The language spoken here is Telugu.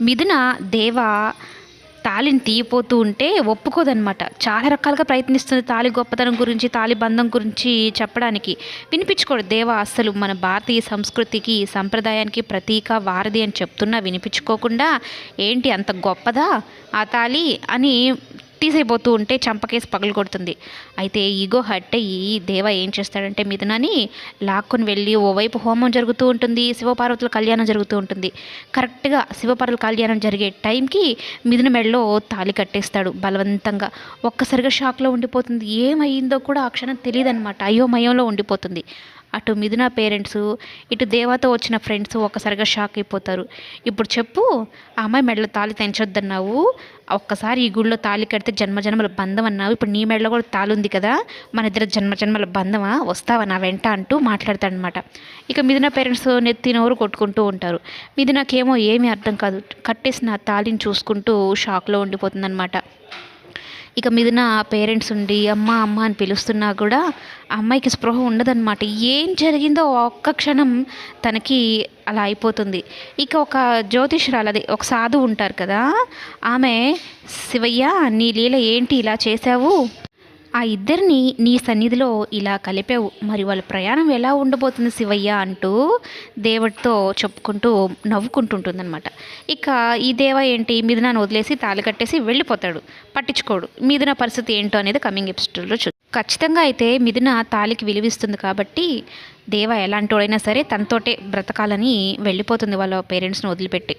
మిథున దేవ తాళిని తీయిపోతూ ఉంటే ఒప్పుకోదనమాట చాలా రకాలుగా ప్రయత్నిస్తుంది తాళి గొప్పతనం గురించి తాళి బంధం గురించి చెప్పడానికి. వినిపించుకోడు. దేవ అస్సలు మన భారతీయ సంస్కృతికి సంప్రదాయానికి ప్రతీక వారధి అని చెప్తున్నా వినిపించుకోకుండా ఏంటి అంత గొప్పదా ఆ తాళి అని తీసేయబోతూ ఉంటే చంపకేసి పగలు కొడుతుంది అయితే ఈగో హట్ అయ్యి దేవ ఏం చేస్తాడంటే మిథునని లాక్కొని వెళ్ళి ఓవైపు హోమం జరుగుతూ ఉంటుంది శివపార్వతుల కళ్యాణం జరుగుతూ ఉంటుంది. కరెక్ట్గా శివపార్వతుల కళ్యాణం జరిగే టైంకి మిథున మెడలో తాళి కట్టేస్తాడు బలవంతంగా. ఒక్కసారిగా షాక్లో ఉండిపోతుంది. ఏమైందో కూడా ఆ క్షణం తెలియదన్నమాట. అయోమయంలో ఉండిపోతుంది. అటు మిథున పేరెంట్స్ ఇటు దేవాతో వచ్చిన ఫ్రెండ్స్ ఒక్కసారిగా షాక్ అయిపోతారు. ఇప్పుడు చెప్పు ఆ అమ్మాయి మెడలో తాళి తెంచొద్దన్నావు ఒక్కసారి ఈ గుళ్ళో తాళి కడితే జన్మ జన్మల బంధం అన్నావు ఇప్పుడు నీ మెడలో కూడా తాళి ఉంది కదా మన ఇద్దరు జన్మ జన్మల బంధమా వస్తావా నా వెంట అంటూ మాట్లాడతాడనమాట ఇక మిథున పేరెంట్స్ నెత్తినోరు కొట్టుకుంటూ ఉంటారు. మిథునకేమో ఏమీ అర్థం కాదు కట్టేసిన తాళిని చూసుకుంటూ షాక్లో ఉండిపోతుందన్నమాట. ఇక మిథున పేరెంట్స్ ఉండి అమ్మ అమ్మ అని పిలుస్తున్నా కూడా అమ్మాయికి స్పృహ ఉండదన్నమాట. ఏం జరిగిందో ఒక్క క్షణం తనకి అలా అయిపోతుంది. ఇక ఒక జ్యోతిష్యురాలు అది ఒక సాధువు ఉంటారు కదా ఆమె శివయ్య నీ లీల ఏంటి? ఇలా చేశావు? ఆ ఇద్దరిని నీ సన్నిధిలో ఇలా కలిపావు. మరి వాళ్ళ ప్రయాణం ఎలా ఉండబోతుంది శివయ్య అంటూ దేవుడితో చెప్పుకుంటూ నవ్వుకుంటుంటుందన్నమాట. ఇక ఈ దేవ ఏంటి? మిథునాన్ని వదిలేసి తాళి కట్టేసి వెళ్ళిపోతాడు. పట్టించుకోడు. మిథున పరిస్థితి ఏంటో అనేది కమింగ్ ఎపిసోడ్లో చూ ఖచ్చితంగా అయితే మిథున తాళికి విలువిస్తుంది కాబట్టి దేవ ఎలాంటోడైనా సరే తనతోటే బ్రతకాలని వెళ్ళిపోతుంది వాళ్ళ పేరెంట్స్ని వదిలిపెట్టి.